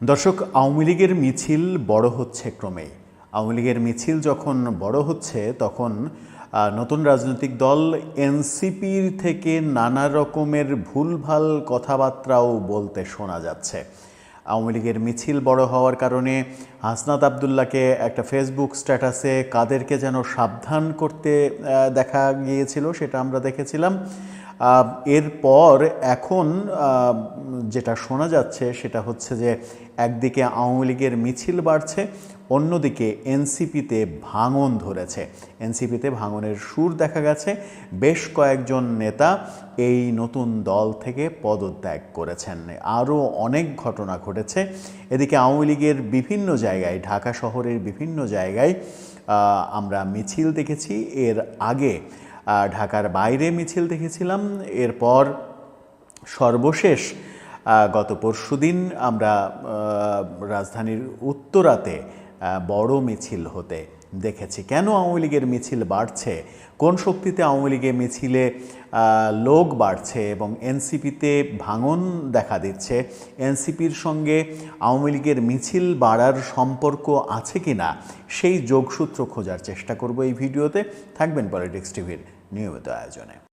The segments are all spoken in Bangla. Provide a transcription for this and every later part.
দর্শক, আওয়ামী লীগের মিছিল বড় হচ্ছে ক্রমে আওয়ামী লীগের মিছিল যখন বড় হচ্ছে, তখন নতুন রাজনৈতিক দল এনসিপির থেকে নানা রকমের ভুলভাল কথাবার্তাও বলতে শোনা যাচ্ছে। আওয়ামী লীগের মিছিল বড় হওয়ার কারণে হাসনাত আবদুল্লাহকে একটা ফেসবুক স্ট্যাটাসে কাদেরকে যেন সাবধান করতে দেখা গিয়েছিল, সেটা আমরা দেখেছিলাম। এরপর এখন যেটা শোনা যাচ্ছে, সেটা হচ্ছে যে একদিকে আওয়ামী লীগের মিছিল বাড়ছে, অন্যদিকে এনসিপিতে ভাঙন ধরেছে। এনসিপিতে ভাঙনের সুর দেখা গেছে। বেশ কয়েকজন নেতা এই নতুন দল থেকে পদত্যাগ করেছেন। আরও অনেক ঘটনা ঘটেছে। এদিকে আওয়ামী লীগের বিভিন্ন জায়গায়, ঢাকা শহরের বিভিন্ন জায়গায় আমরা মিছিল দেখেছি। এর আগে ঢাকার বাইরে মিছিল দেখেছিলাম। এরপর সর্বশেষ গত পরশুদিন আমরা রাজধানীর উত্তরাতে বড় মিছিল হতে দেখেছি। কেন আওয়ামী লীগের মিছিল বাড়ছে? কোন শক্তিতে আওয়ামী লীগের মিছিলে লোক বাড়ছে এবং এনসিপিতে ভাঙন দেখা দিচ্ছে? এনসিপির সঙ্গে আওয়ামী লীগের মিছিল বাড়ার সম্পর্ক আছে কি না সেই যোগসূত্র খোঁজার চেষ্টা করব এই ভিডিওতে। থাকবেন পলিটিক্স টিভির নিয়মিত আয়োজনে।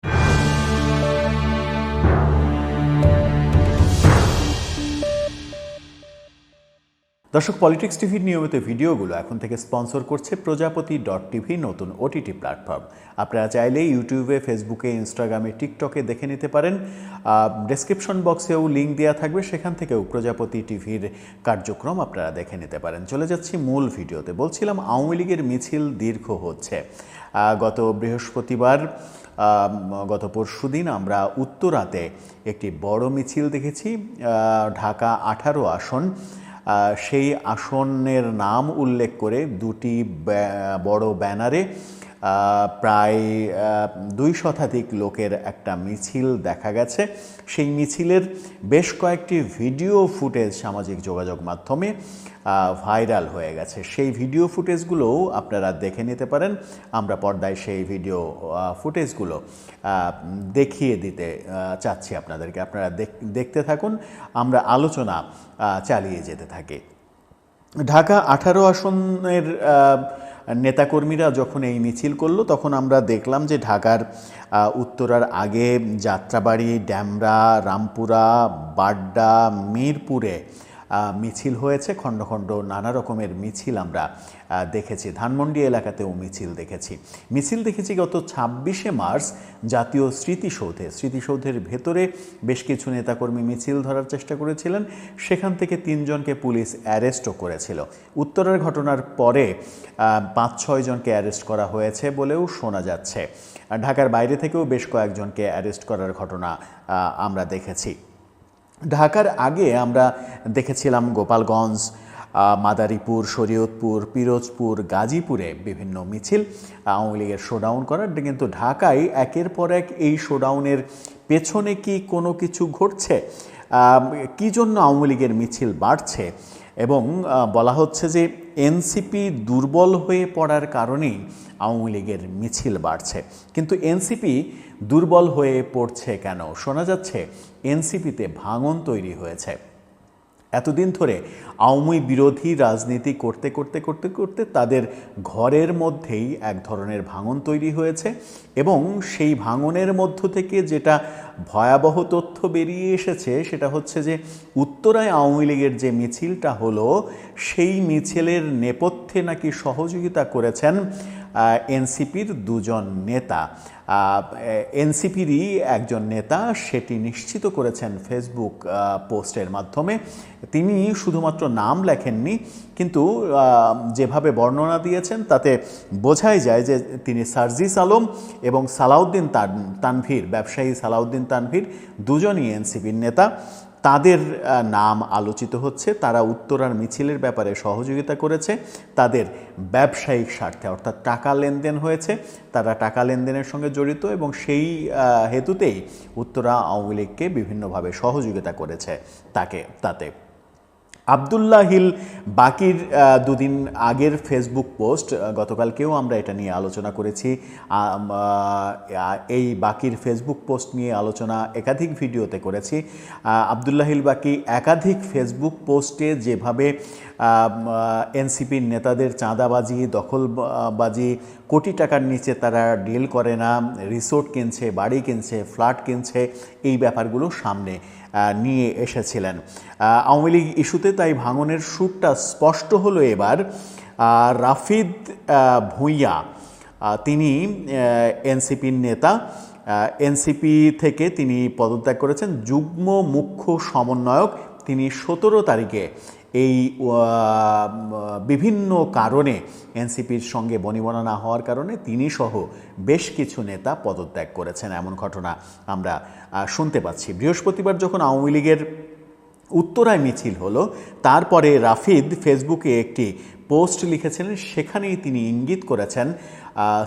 দর্শক পলিটিক্স টিভির নিয়মিত ভিডিওগুলো এখন থেকে স্পন্সর করছে প্রজাপতি ডট টিভি নতুন ওটিটি প্ল্যাটফর্ম আপনারা চাইলে ইউটিউবে ফেসবুকে ইনস্টাগ্রামে টিকটকে দেখে নিতে পারেন। ডেসক্রিপশন বক্সেও লিঙ্ক দেওয়া থাকবে, সেখান থেকেও প্রজাপতি টিভির কার্যক্রম আপনারা দেখে নিতে পারেন। চলে যাচ্ছি মূল ভিডিওতে। বলছিলাম, আওয়ামী লীগের মিছিল দীর্ঘ হচ্ছে। গত বৃহস্পতিবার গত পরশুদিন আমরা উত্তরাতে একটি বড় মিছিল দেখেছি। ঢাকা আঠারো আসন। সেই আসনের নাম উল্লেখ করে দুটি বড় ব্যানারে প্রায় দুই শতাধিক লোকের একটা মিছিল দেখা গেছে। সেই মিছিলের বেশ কয়েকটি ভিডিও ফুটেজ সামাজিক যোগাযোগ মাধ্যমে ভাইরাল হয়ে গেছে। সেই ভিডিও ফুটেজগুলোও আপনারা দেখে নিতে পারেন। আমরা পর্দায় সেই ভিডিও ফুটেজগুলো দেখিয়ে দিতে চাচ্ছি আপনাদেরকে। আপনারা দেখ- দেখতে থাকুন। আমরা আলোচনা চালিয়ে যেতে থাকি। ঢাকা আঠারো আসনের নেতাকর্মীরা যখন এই মিছিল করল, তখন আমরা দেখলাম যে ঢাকার উত্তরার আগে যাত্রাবাড়ি, ড্যামরা, রামপুরা, বাড্ডা, মিরপুরে মিছিল হয়েছে, খণ্ড খণ্ড নানা রকমের মিছিল আমরা দেখেছি। ধানমন্ডি এলাকাতেও মিছিল দেখেছি। মিছিল দেখেছি গত ছাব্বিশে মার্চ জাতীয় স্মৃতিসৌধে, স্মৃতিসৌধের ভেতরে বেশ কিছু নেতাকর্মী মিছিল ধরার চেষ্টা করেছিলেন। সেখান থেকে তিনজনকে পুলিশ অ্যারেস্টও করেছিল। উত্তরের ঘটনার পরে পাঁচ ছয় জনকে অ্যারেস্ট করা হয়েছে বলেও শোনা যাচ্ছে। ঢাকার বাইরে থেকেও বেশ কয়েকজনকে অ্যারেস্ট করার ঘটনা আমরা দেখেছি। ঢাকার আগে আমরা দেখেছিলাম গোপালগঞ্জ মাদারীপুর, শরীয়তপুর, পিরোজপুর, গাজীপুরে বিভিন্ন মিছিল, আওয়ামী লীগের শোডাউন করার। কিন্তু ঢাকায় একের পর এক এই শোডাউনের পেছনে কি কোনো কিছু ঘটছে? কী জন্য আওয়ামী লীগের মিছিল বাড়ছে? এবং বলা হচ্ছে যে এনসিপি দুর্বল হয়ে পড়ার কারণেই আওয়ামী লীগের মিছিল বাড়ছে। কিন্তু এনসিপি দুর্বল হয়ে পড়ছে কেন? শোনা যাচ্ছে, এনসিপিতে ভাঙন তৈরি হয়েছে। এতদিন ধরে আওয়ামী বিরোধী রাজনীতি করতে করতে করতে করতে তাদের ঘরের মধ্যেই এক ধরনের ভাঙন তৈরি হয়েছে এবং সেই ভাঙনের মধ্য থেকে যেটা ভয়াবহ তথ্য বেরিয়ে এসেছে সেটা হচ্ছে যে উত্তরায় আওয়ামী লীগের যে মিছিলটা হলো, সেই মিছিলের নেপথ্যে নাকি সহযোগিতা করেছেন এনসিপির দুজন নেতা। এনসিপিরই একজন নেতা, সেটি নিশ্চিত করেছেন ফেসবুক পোস্টের মাধ্যমে। তিনি শুধুমাত্র নাম লেখেননি, কিন্তু যেভাবে বর্ণনা দিয়েছেন, তাতে বোঝাই যায় যে তিনি সার্জিস আলম এবং সালাউদ্দিন তান- তানভীর, ব্যবসায়ী সালাউদ্দিন তানভীর, দুজনই এনসিপির নেতা। তাদের নাম আলোচিত হচ্ছে, তারা উত্তরার মিছিলের ব্যাপারে সহযোগিতা করেছে, তাদের ব্যবসায়িক স্বার্থে, অর্থাৎ টাকা লেনদেন হয়েছে, তারা টাকা লেনদেনের সঙ্গে জড়িত এবং সেই হেতুতেই উত্তরা আওয়ামী লীগকে বিভিন্নভাবে সহযোগিতা করেছে তাকে, তাতে। আবদুল্লাহ হিল বাকির দুদিন আগের ফেসবুক পোস্ট গতকালকেও আমরা এটা নিয়ে আলোচনা করেছি। এই বাকির ফেসবুক পোস্ট নিয়ে আলোচনা একাধিক ভিডিওতে করেছি। আবদুল্লাহ হিল বাকি একাধিক ফেসবুক পোস্টে যেভাবে এনসিপির নেতাদের চাঁদাবাজি, দখলবাজি কোটি টাকার নিচে তারা ডিল করে না রিসোর্ট কিনছে, বাড়ি কিনছে ফ্ল্যাট কিনছে, এই ব্যাপারগুলো সামনে নিয়ে এসেছিলেন। আওয়ামী লীগ ইস্যুতে তাই ভাঙনের সুরটা স্পষ্ট হলো এবার। রাফিদ ভূঁইয়া তিনি এনসিপির নেতা। এনসিপি থেকে তিনি পদত্যাগ করেছেন। যুগ্ম মুখ্য সমন্বয়ক তিনি সতেরো তারিখে এই বিভিন্ন কারণে এনসিপির সঙ্গে বনিবনা না হওয়ার কারণে তিনি সহ বেশ কিছু নেতা পদত্যাগ করেছেন এমন ঘটনা আমরা শুনতে পাচ্ছি। বৃহস্পতিবার যখন আওয়ামী লীগের উত্তরায় মিছিল হলো, তারপরে রাফিদ ফেসবুকে একটি পোস্ট লিখেছিলেন সেখানেই তিনি ইঙ্গিত করেছেন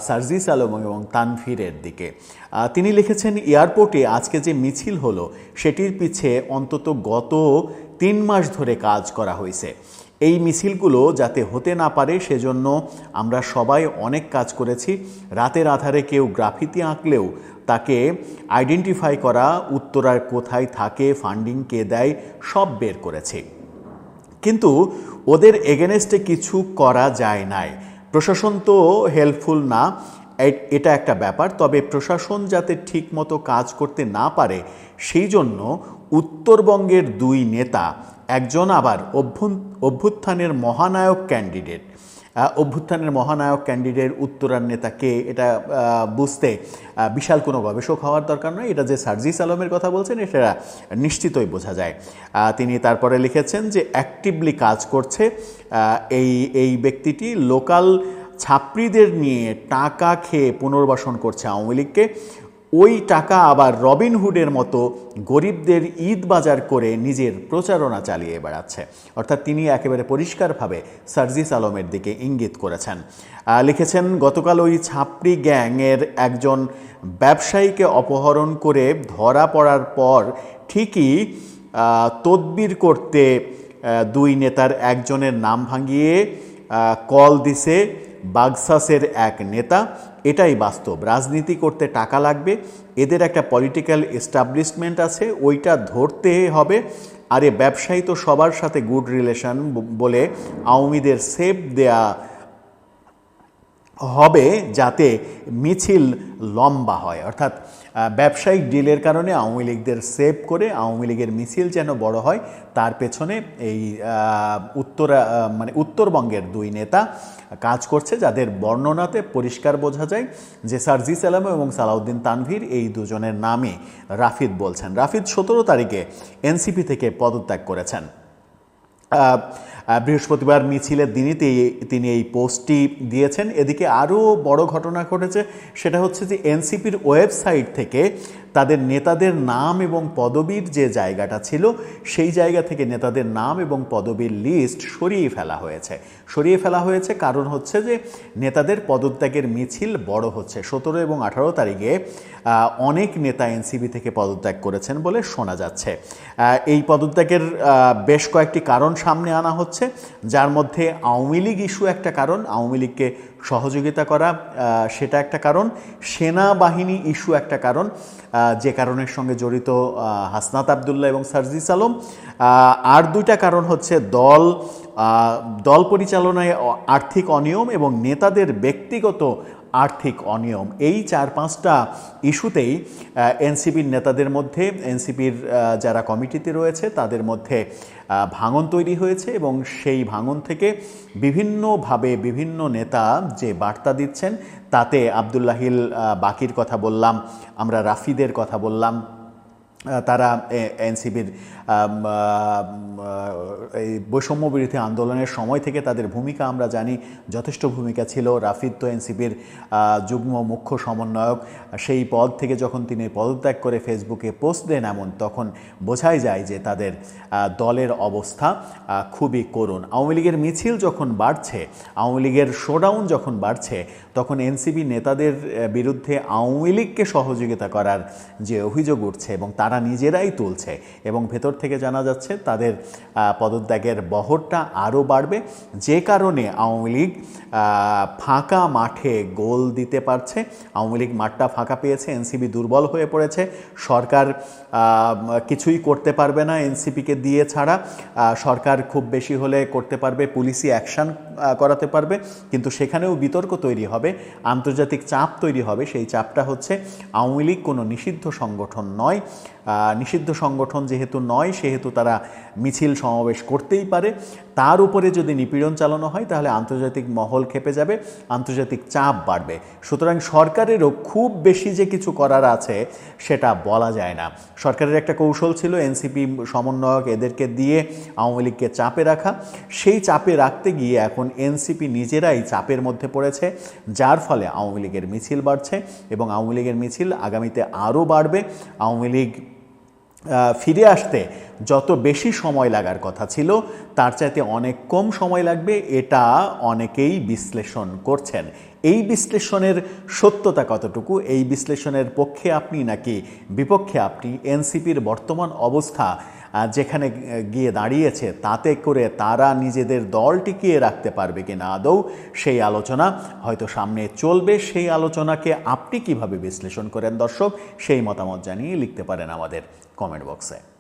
সার্জিস আলম এবং তানভীরের দিকে। তিনি লিখেছেন, এয়ারপোর্টে আজকে যে মিছিল হলো, সেটির পিছে অন্তত গত তিন মাস ধরে কাজ করা হয়েছে। এই মিছিলগুলো যাতে হতে না পারে সেজন্য আমরা সবাই অনেক কাজ করেছি। রাতের আধারে কেউ গ্রাফিতি আঁকলেও তাকে আইডেন্টিফাই করা, উত্তরার কোথায় থাকে, ফান্ডিং কে দেয়, সব বের করেছি। কিন্তু ওদের এগেনেস্টে কিছু করা যায় নাই। প্রশাসন তো হেল্পফুল না এটা একটা ব্যাপার। তবে প্রশাসন যাতে ঠিকমতো কাজ করতে না পারে, সেই জন্য উত্তরবঙ্গের দুই নেতা, একজন আবার অভ্যুত্থানের মহানায়ক ক্যান্ডিডেট। অভ্যুত্থানের মহানায়ক ক্যান্ডিডেট উত্তরার নেতাকে এটা বুঝতে বিশাল কোনো গবেষক হওয়ার দরকার নয়। এটা যে সার্জিস আলমের কথা বলছেন, এটা নিশ্চিতই বোঝা যায়। তিনি তারপরে লিখেছেন যে অ্যাক্টিভলি কাজ করছে এই এই ব্যক্তিটি লোকাল ছাত্রীদের নিয়ে টাকা খেয়ে পুনর্বাসন করছে আওয়ামী লীগকে। ওই টাকা আবার রবিনহুডের মতো গরিবদের ঈদ বাজার করে নিজের প্রচারণা চালিয়ে বেড়াচ্ছে। অর্থাৎ তিনি একেবারে পরিষ্কারভাবে সার্জিস আলমের দিকে ইঙ্গিত করেছেন। লিখেছেন, গতকাল ওই ছাপড়ি গ্যাংয়ের একজন ব্যবসায়ীকে অপহরণ করে ধরা পড়ার পর ঠিকই তদবির করতে দুই নেতার একজনের নাম ভাঙিয়ে কল দিছে। বাগসাসের এক নেতা, এটাই বাস্তব। রাজনীতি করতে টাকা লাগবে, এদের একটা পলিটিক্যাল এস্টাবলিশমেন্ট আছে, ওইটা ধরতে হবে। আরে ব্যবসায়ী তো সবার সাথে গুড রিলেশন বলে আওয়ামীদের সেফ দেয়া হবে যাতে মিছিল লম্বা হয়। অর্থাৎ ব্যবসায়িক ডিলের কারণে আওয়ামী লীগদের সেভ করে আওয়ামী লীগের মিছিল যেন বড় হয়, তার পেছনে এই উত্তরা মানে উত্তরবঙ্গের দুই নেতা কাজ করছে, যাদের বর্ণনাতে পরিষ্কার বোঝা যায় যে সার্জিস আলম এবং সালাউদ্দিন তানভীর এই দুজনের নামে রাফিদ বলছেন। রাফিদ সতেরো তারিখে এনসিপি থেকে পদত্যাগ করেছেন। বৃহস্পতিবার মিছিলের দিনই তি- তিনি এই পোস্টটি দিয়েছেন। এদিকে আরও বড় ঘটনা ঘটেছে, সেটা হচ্ছে যে এনসিপির ওয়েবসাইট থেকে তাদের নেতাদের নাম এবং পদবীর যে জায়গাটা ছিল, সেই জায়গা থেকে নেতাদের নাম এবং পদবীর লিস্ট সরিয়ে ফেলা হয়েছে। সরিয়ে ফেলা হয়েছে কারণ হচ্ছে যে নেতাদের পদত্যাগের মিছিল বড় হচ্ছে। সতেরো এবং আঠারো তারিখে অনেক নেতা এনসিপি থেকে পদত্যাগ করেছেন বলে শোনা যাচ্ছে। এই পদত্যাগের বেশ কয়েকটি কারণ সামনে আনা হচ্ছে। যার মধ্যে আওয়ামী লীগ ইস্যু একটা কারণ, আওয়ামী লীগকে সহযোগিতা করা সেটা একটা কারণ, সেনাবাহিনী ইস্যু একটা কারণ যে কারণের সঙ্গে জড়িত হাসনাত আবদুল্লাহ এবং সার্জিস আলম। আর দুইটা কারণ হচ্ছে দল দল পরিচালনায় আর্থিক অনিয়ম এবং নেতাদের ব্যক্তিগত আর্থিক অনিয়ম। এই চার পাঁচটা ইস্যুতেই এনসিপির নেতাদের মধ্যে, এনসিপির যারা কমিটিতে রয়েছে, তাদের মধ্যে ভাঙন তৈরি হয়েছে এবং সেই ভাঙন থেকে বিভিন্নভাবে বিভিন্ন নেতা যে বার্তা দিচ্ছেন, তাতে আবদুল্লাহিল বাকির কথা বললাম, আমরা রাফিদের কথা বললাম তারা এনসিপির এই বৈষম্য বিরোধী আন্দোলনের সময় থেকে তাদের ভূমিকা আমরা জানি, যথেষ্ট ভূমিকা ছিল। রাফিদ তো এনসিপির যুগ্ম মুখ্য সমন্বয়ক। সেই পদ থেকে যখন তিনি পদত্যাগ করে ফেসবুকে পোস্ট দেন এমন, তখন বোঝাই যায় যে তাদের দলের অবস্থা খুবই করুণ। আওয়ামী লীগের মিছিল যখন বাড়ছে, আওয়ামী লীগের শোডাউন যখন বাড়ছে, তখন এনসিপি নেতাদের বিরুদ্ধে আওয়ামী লীগকে সহযোগিতা করার যে অভিযোগ উঠছে এবং তারা তারা নিজেরাই তুলছে এবং ভেতর থেকে জানা যাচ্ছে তাদের পদত্যাগের বহরটা আরও বাড়বে। যে কারণে আওয়ামী লীগ ফাঁকা মাঠে গোল দিতে পারছে। আওয়ামী লীগ মাঠটা ফাঁকা পেয়েছে, এনসিপি দুর্বল হয়ে পড়েছে। সরকার কিছুই করতে পারবে না এনসিপিকে দিয়ে ছাড়া। সরকার খুব বেশি হলে করতে পারবে, পুলিশি অ্যাকশন করাতে পারবে। কিন্তু সেখানেও বিতর্ক তৈরি হবে, আন্তর্জাতিক চাপ তৈরি হবে। সেই চাপটা হচ্ছে আওয়ামী লীগ কোনো নিষিদ্ধ সংগঠন নয়। নিষিদ্ধ সংগঠন যেহেতু নয়, সেহেতু তারা মিছিল সমাবেশ করতেই পারে। তার উপরে যদি নিপীড়ন চালানো হয়, তাহলে আন্তর্জাতিক মহল খেপে যাবে, আন্তর্জাতিক চাপ বাড়বে। সুতরাং সরকারেরও খুব বেশি যে কিছু করার আছে, সেটা বলা যায় না। সরকারের একটা কৌশল ছিল এনসিপি সমন্বয়ক এদেরকে দিয়ে আওয়ামী লীগকে চাপে রাখা। সেই চাপে রাখতে গিয়ে এখন এনসিপি নিজেরাই চাপের মধ্যে পড়েছে, যার ফলে আওয়ামী লীগের মিছিল বাড়ছে এবং আওয়ামী লীগের মিছিল আগামীতে আরও বাড়বে। আওয়ামী লীগ ফিরে আসতে যত বেশি সময় লাগার কথা ছিল, তার চাইতে অনেক কম সময় লাগবে, এটা অনেকেই বিশ্লেষণ করছেন। এই বিশ্লেষণের সত্যতা কতটুকু? এই বিশ্লেষণের পক্ষে আপনি নাকি বিপক্ষে? আপনি এনসিপির বর্তমান অবস্থা যেখানে গিয়ে দাঁড়িয়েছে, তাতে করে তারা নিজেদের দল টিকিয়ে রাখতে পারবে কি না আদৌ, সেই আলোচনা হয়তো সামনে চলবে। সেই আলোচনাকে আপনি কীভাবে বিশ্লেষণ করেন দর্শক, সেই মতামত জানিয়ে লিখতে পারেন আমাদের কমেন্ট বক্সে